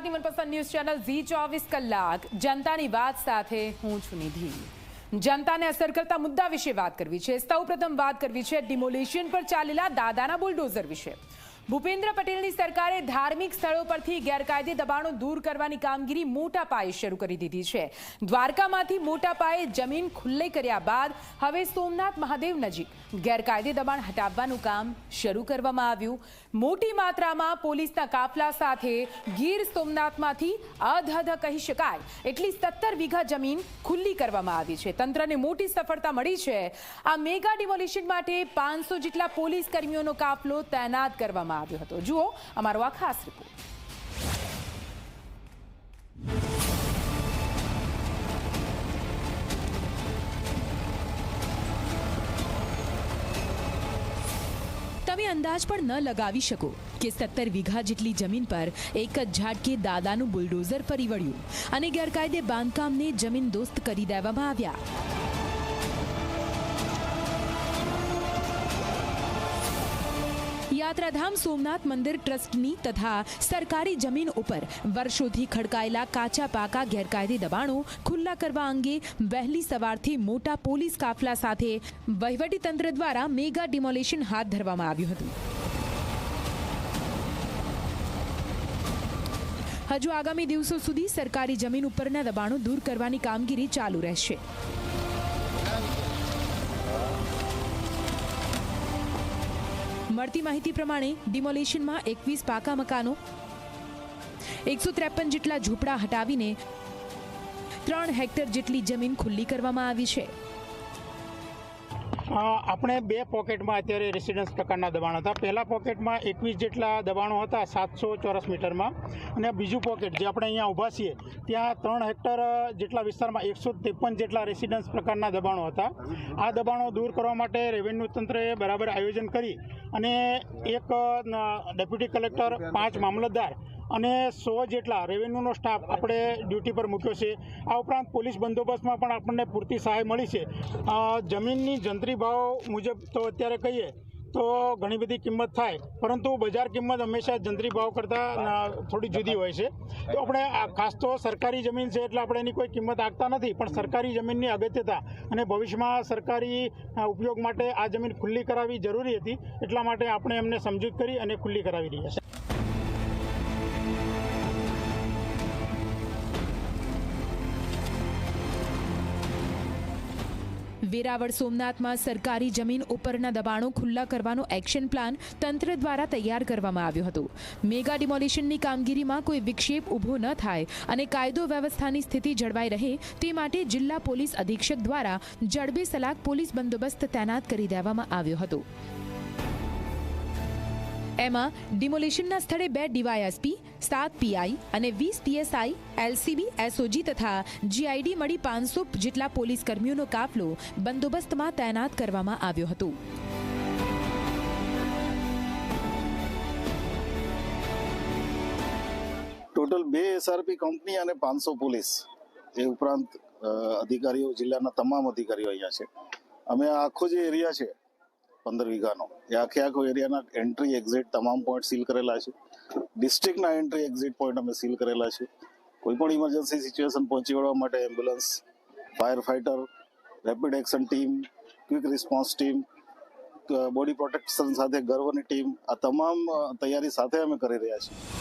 ગુજરાતની મનપસંદ news channel Zee ચોવીસ કલાક. જનતાની વાત સાથે હું છું નિધિ. જનતાને અસર કરતા મુદ્દા વિશે વાત કરવી છે. સૌ વાત કરવી છે ડિમોલિશન પર ચાલેલા દાદાના બુલડોઝર વિશે. ભૂપેન્દ્ર પટેલની સરકારે ધાર્મિક સ્થળો પરથી ગેરકાયદે દબાણો દૂર કરવાની કામગીરી મોટા પાયે શરૂ કરી દીધી છે. દ્વારકામાંથી મોટા પાયે જમીન ખુલ્લે કર્યા બાદ હવે સોમનાથ મહાદેવ નજીક ગેરકાયદે દબાણ હટાવવાનું કામ શરૂ કરવામાં આવ્યું. મોટી માત્રામાં પોલીસના કાફલા સાથે ગીર સોમનાથમાંથી અધધ કહી શકાય એટલી સત્તર વીઘા જમીન ખુલ્લી કરવામાં આવી છે. તંત્રને મોટી સફળતા મળી છે. આ મેગા ડિમોલિશન માટે પાંચસો જેટલા પોલીસ કર્મીઓનો કાફલો તૈનાત કરવામાં આવ્યો હતો. જુઓ અમારો આ ખાસ રિપોર્ટ તમે અંદાજ પણ ન લગાવી શકો કે સત્તર વીઘા જેટલી જમીન પર એક જ ઝાટકે દાદાનું બુલડોઝર ફરી વળ્યું અને ગેરકાયદે બાંધકામને જમીન દોસ્ત કરી દેવામાં આવ્યા. યાત્રાધામ સોમનાથ મંદિર ટ્રસ્ટની તથા સરકારી જમીન ઉપર વર્ષોથી ખડકાયેલા કાચા પાકા ગેરકાયદે દબાણો ખુલ્લા કરવા અંગે વહેલી સવારથી મોટા પોલીસ કાફલા સાથે વહીવટીતંત્ર દ્વારા મેગા ડિમોલેશન હાથ ધરવામાં આવ્યું હતું. હજુ આગામી દિવસો સુધી સરકારી જમીન ઉપરના દબાણો દૂર કરવાની કામગીરી ચાલુ રહેશે. મળતી માહિતી પ્રમાણે ડિમોલેશનમાં એકવીસ પાકા મકાનો, એકસો ત્રેપન જેટલા ઝૂંપડા હટાવીને ત્રણ હેક્ટર જેટલી જમીન ખુલ્લી કરવામાં આવી છે. આપણે બે પોકેટમાં અત્યારે રેસિડન્સ પ્રકારના દબાણ હતા. પહેલા પોકેટમાં એકવીસ જેટલા દબાણો હતા, સાતસો ચોરસ મીટરમાં. અને બીજું પોકેટ જે આપણે અહીંયા ઊભા છીએ, ત્યાં ત્રણ હેક્ટર જેટલા વિસ્તારમાં એકસો ત્રેપન જેટલા રેસિડન્સ પ્રકારના દબાણો હતા. આ દબાણો દૂર કરવા માટે રેવન્યુ તંત્રએ બરાબર આયોજન કરી અને એક ડેપ્યુટી કલેક્ટર પાંચ મામલતદાર અને સો જેટલા રેવન્યુનો સ્ટાફ આપણે ડ્યુટી પર મૂક્યો છે. આ ઉપરાંત પોલીસ બંદોબસ્તમાં પણ આપણને પૂરતી સહાય મળી છે. જમીનની જંત્રી ભાવ મુજબ તો અત્યારે કહીએ તો ઘણી બધી કિંમત થાય, પરંતુ બજાર કિંમત હંમેશા જંત્રી ભાવ કરતાં થોડી જુદી હોય છે. તો આપણે ખાસ તો સરકારી જમીન છે એટલે આપણે એની કોઈ કિંમત આંકતા નથી, પણ સરકારી જમીનની અગત્યતા અને ભવિષ્યમાં સરકારી ઉપયોગ માટે આ જમીન ખુલ્લી કરાવવી જરૂરી હતી, એટલા માટે આપણે એમને સમજૂત કરી અને ખુલ્લી કરાવી રહ્યા છે વેરાવળ સોમનાથમાં સરકારી જમીન ઉપરના દબાણો ખુલ્લા કરવાનો એક્શન પ્લાન તંત્ર દ્વારા તૈયાર કરવામાં આવ્યો હતો. મેગા ડિમોલિશનની કામગીરીમાં કોઈ વિક્ષેપ ઊભો ન થાય અને કાયદો વ્યવસ્થાની સ્થિતિ જળવાઈ રહે તે માટે જિલ્લા પોલીસ અધિક્ષક દ્વારા જડબે સલાક પોલીસ બંદોબસ્ત તૈનાત કરી દેવામાં આવ્યો હતો. એમાં ડિમોલિશનના સ્થળે બે ડીવાયએસપી સાત પીઆઈ અને વીસ પીએસઆઈ, એલસીબી, એસઓજી તથા જીઆઈડી મળી પાંચસો જેટલા પોલીસ કર્મીઓનો કાફલો બંદોબસ્તમાં તૈનાત કરવામાં આવ્યો હતો. ટોટલ બે એસઆરપી કંપની અને પાંચસો પોલીસ એ ઉપરાંત અધિકારીઓ, જિલ્લાના તમામ અધિકારીઓ અહીંયા છે. અમે આખો જે એરિયા છે, પંદર વીઘાનો, એ આખે આખો એરિયાના એન્ટ્રી એક્ઝિટ તમામ પોઈન્ટ સીલ કરેલા છે. ડિસ્ટ્રિક્ટના એન્ટ્રી એક્ઝિટ પોઈન્ટ અમે સીલ કરેલા છે. કોઈ પણ ઇમરજન્સી સિચ્યુએશન પહોંચી વળવા માટે ambulance fire fighter rapid action team quick response team body protection સાથે ગર્વની ટીમ આ તમામ તૈયારી સાથે અમે કરી રહ્યા છીએ.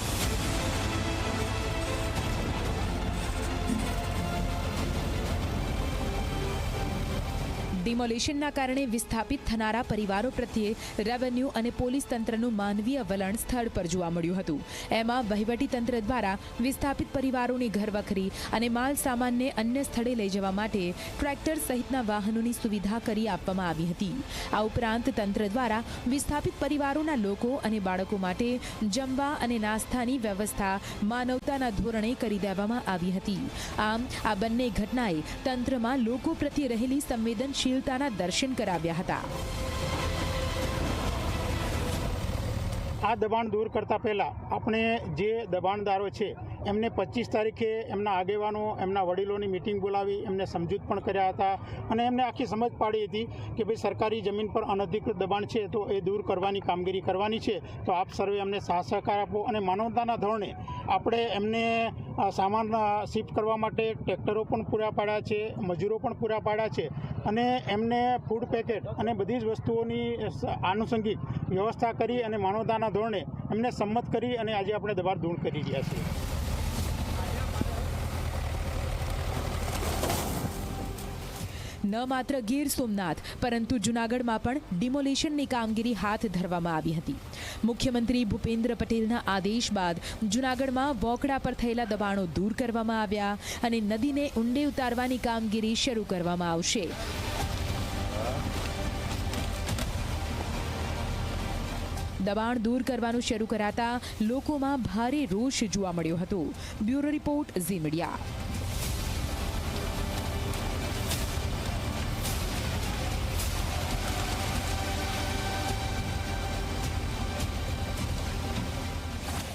ડિમોલિશનના કારણે વિસ્થાપિત થનારા પરિવારો પ્રત્યે રેવન્યુ અને પોલીસ તંત્રનું માનવીય વલણ સ્થળ પર જોવા મળ્યું હતું. એમાં તંત્ર દ્વારા વિસ્થાપિત પરિવારોની ઘરવખરી અને માલ સામાનને અન્ય સ્થળે લઈ જવા માટે ટ્રેક્ટર સહિતના વાહનોની સુવિધા કરી આપવામાં આવી હતી. આ ઉપરાંત તંત્ર દ્વારા વિસ્થાપિત પરિવારોના લોકો અને બાળકો માટે જમવા અને નાસ્તાની વ્યવસ્થા માનવતાના ધોરણે કરી દેવામાં આવી હતી. આમ, આ બંને ઘટનાએ તંત્રમાં લોકો પ્રત્યે રહેલી સંવેદનશીલતાના દર્શન કરાવ્યા હતા. આ દબાણ દૂર કરતાં પહેલાં આપણે જે દબાણદારો છે, એમને પચીસ તારીખે એમના આગેવાનો, એમના વડીલોની મિટિંગ બોલાવી, એમને સમજૂત પણ કર્યા હતા અને એમને આખી સમજ પાડી હતી કે ભાઈ સરકારી જમીન પર અનધિકૃત દબાણ છે તો એ દૂર કરવાની કામગીરી કરવાની છે. તો આપ સર્વે અમને સાહ સહકાર આપો અને માનવતાના ધોરણે આપણે એમને સામાન શિફ્ટ કરવા માટે ટ્રેક્ટરો પણ પૂરા પાડ્યા છે, મજૂરો પણ પૂરા પાડ્યા છે અને એમને ફૂડ પેકેટ અને બધી જ વસ્તુઓની આનુષંગિક વ્યવસ્થા કરી અને માનવતાના ધોરણે એમને સંમત કરી અને આજે આપણે દબાણ દૂર કરી રહ્યા છીએ. ન માત્ર ગીર સોમનાથ, પરંતુ જૂનાગઢમાં પણ ડિમોલિશનની કામગીરી હાથ ધરવામાં આવી હતી. મુખ્યમંત્રી ભૂપેન્દ્ર પટેલના આદેશ બાદ જૂનાગઢમાં વોકડા પર થયેલા દબાણો દૂર કરવામાં આવ્યા અને નદીને ઊંડે ઉતારવાની કામગીરી શરૂ કરવામાં આવશે. દબાણ દૂર કરવાનું શરૂ કરાતા લોકોમાં ભારે રોષ જોવા મળ્યો હતો. Bureau report Zee media.